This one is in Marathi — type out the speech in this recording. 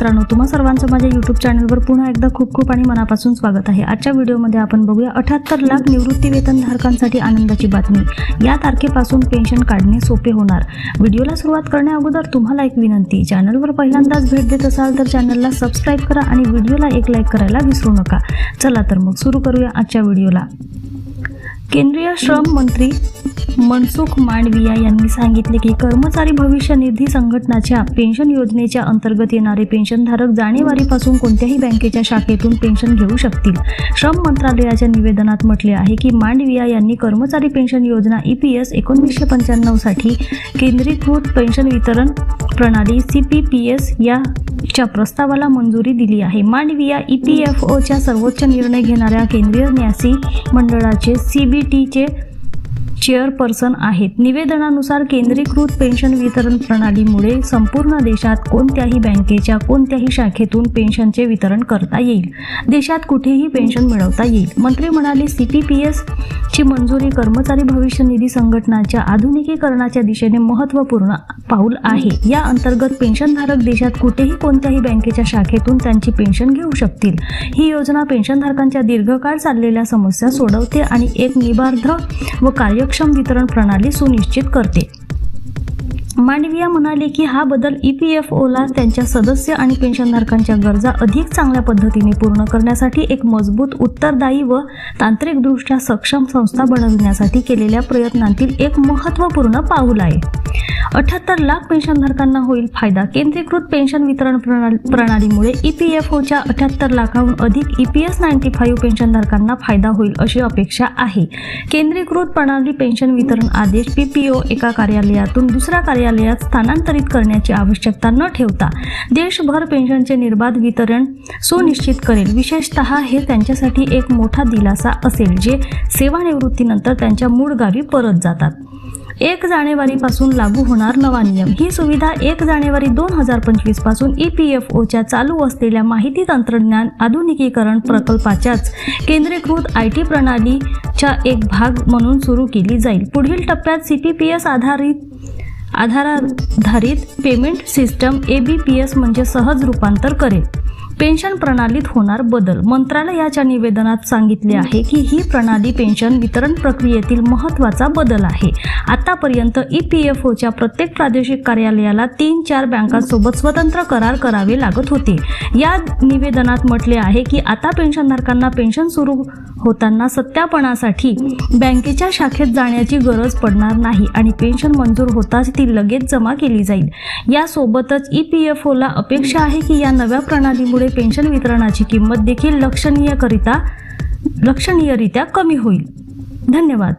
मित्रांनो तुम्हा सर्वांचं माझ्या युट्यूब चॅनलवर पुन्हा एकदा खूप खूप आणि मनापासून स्वागत आहे. आजच्या व्हिडिओमध्ये आपण बघूया अठ्याहत्तर लाख निवृत्ती वेतन धारकांसाठी आनंदाची बातमी. या तारखेपासून पेन्शन काढणे सोपे होणार. व्हिडिओला सुरुवात करण्या अगोदर तुम्हाला एक विनंती चॅनलवर पहिल्यांदाच भेट देत असाल तर चॅनलला सबस्क्राईब करा आणि व्हिडिओला एक लाईक करायला विसरू नका. चला तर मग सुरू करूया आजच्या व्हिडिओला. केंद्रीय श्रम मंत्री मनसुख मांडविया यांनी सांगितले की कर्मचारी भविष्य निधी संघटनाच्या पेन्शन योजनेच्या अंतर्गत येणारे पेन्शनधारक जानेवारीपासून कोणत्याही बँकेच्या शाखेतून पेन्शन घेऊ शकतील. श्रम मंत्रालयाच्या निवेदनात म्हटले आहे की मांडविया यांनी कर्मचारी पेन्शन योजना ई पी एस एकोणीसशे पंच्याण्णवसाठी केंद्रीकृत पेन्शन वितरण प्रणाली सी पी पी एस या च्या प्रस्तावाला मंजुरी दिली आहे. मांडविया ई पी एफ ओच्या सर्वोच्च निर्णय घेणाऱ्या केंद्रीय न्यासी मंडळाचे सी बी टीचे चेअरपर्सन आहेत. निवेदनानुसार केंद्रीकृत पेन्शन वितरण प्रणालीमुळे संपूर्ण देशात कोणत्याही बँकेच्या कोणत्याही शाखेतून पेन्शनचे वितरण करता येईल. देशात कुठेही पेन्शन मिळवता येईल. मंत्री म्हणाले सी पी पी एस ची मंजुरी कर्मचारी भविष्य निधी संघटनाच्या आधुनिकीकरणाच्या दिशेने महत्त्वपूर्ण पाऊल आहे. या अंतर्गत पेन्शनधारक देशात कुठेही कोणत्याही बँकेच्या शाखेतून त्यांची पेन्शन घेऊ शकतील. ही योजना पेन्शनधारकांच्या दीर्घकाळ चाललेल्या समस्या सोडवते आणि एक निबार्ध व कार्य कार्यक्षम वितरण प्रणाली सुनिश्चित करते. मांडविया म्हणाले की हा बदल ई पी एफ ओला त्यांच्या सदस्य आणि पेन्शनधारकांच्या गरजा अधिक चांगल्या पद्धतीने पूर्ण करण्यासाठी एक मजबूत उत्तरदायी व तांत्रिकदृष्ट्या सक्षम संस्था बनविण्यासाठी केलेल्या प्रयत्नांतील एक महत्त्वपूर्ण पाऊल आहे. अठ्याहत्तर लाख पेन्शनधारकांना होईल फायदा. केंद्रीकृत पेन्शन वितरण प्रणाली प्रणालीमुळे ई पी एफ ओच्या अठ्याहत्तर लाखाहून अधिक E P S ninety five पेन्शनधारकांना फायदा होईल अशी अपेक्षा आहे. केंद्रीकृत प्रणाली पेन्शन वितरण आदेश पी पी ओ एका कार्यालयातून दुसऱ्या कार्यालयात स्थानांतरित करण्याची आवश्यकता न ठेवता देशभर पेन्शनचे निर्बाध वितरण सुनिश्चित करेल. विशेषतः हे त्यांच्यासाठी एक मोठा दिलासा असेल जे सेवानिवृत्तीनंतर त्यांच्या मूळ गावी परत जातात. एक जानेवारीपासून लागू होणार नवा नियम. ही सुविधा एक जानेवारी दोन हजार पंचवीसपासून ई पी एफ ओच्या चालू असलेल्या माहिती तंत्रज्ञान आधुनिकीकरण प्रकल्पाच्याच केंद्रीकृत आय टी प्रणालीच्या एक भाग म्हणून सुरू केली जाईल. पुढील टप्प्यात सी पी पी एस आधारित आधाराधारित payment system A B P S म्हणजे सहज रूपांतर करेल. पेन्शन प्रणालीत होणार बदल. मंत्रालयाच्या निवेदनात सांगितले आहे की ही प्रणाली पेन्शन वितरण प्रक्रियेतील महत्त्वाचा बदल आहे. आतापर्यंत ई पी एफ ओच्या प्रत्येक प्रादेशिक कार्यालयाला तीन चार बँकांसोबत स्वतंत्र करार करावे लागत होते. या निवेदनात म्हटले आहे की आता पेन्शनधारकांना पेन्शन सुरू होताना सत्यापनासाठी बँकेच्या शाखेत जाण्याची गरज पडणार नाही आणि पेन्शन मंजूर होताच ती लगेच जमा केली जाईल. यासोबतच ई पी एफ ओला अपेक्षा आहे की या नव्या प्रणालीमुळे पेन्शन वितरणाची किंमत देखील लक्षणीयकरिता लक्षणीयरित्या कमी होईल. धन्यवाद.